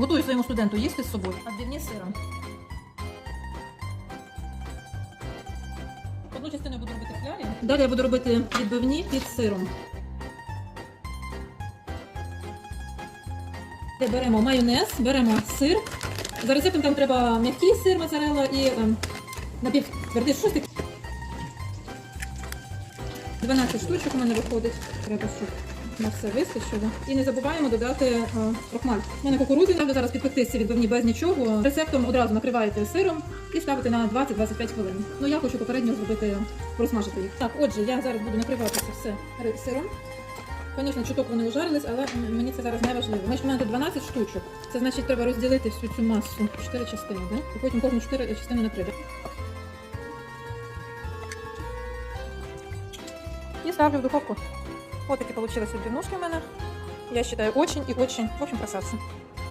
Готую своєму студенту їсти з собою. Відбивні з сиром. Одну частину я буду робити флярі. Далі я буду робити відбивні під сиром. Беремо майонез, беремо сир. За рецептом там треба м'який сир, моцарелла і ем, напівтвердий шостик. 12 штучок у мене виходить. Треба, щоб на все вистачило. І не забуваємо додати е, крохмаль. У мене кукурудзи ставлю зараз підпекти ці відбивні без нічого. Рецептом одразу накриваєте сиром і ставите на 20-25 хвилин. Ну я хочу попередньо зробити просмажити їх. Так, отже, я зараз буду накривати це все сиром. Звісно, чуток вони ужарились, але мені це зараз не важливо. Значить, у мене тут 12 штучок. Це значить, треба розділити всю цю масу в 4 частини, да? і потім кожну 4 частини накрити. И ставлю в духовку. Вот такие получилось відбивнушки у мене. Я считаю очень и очень, в общем, красавцы.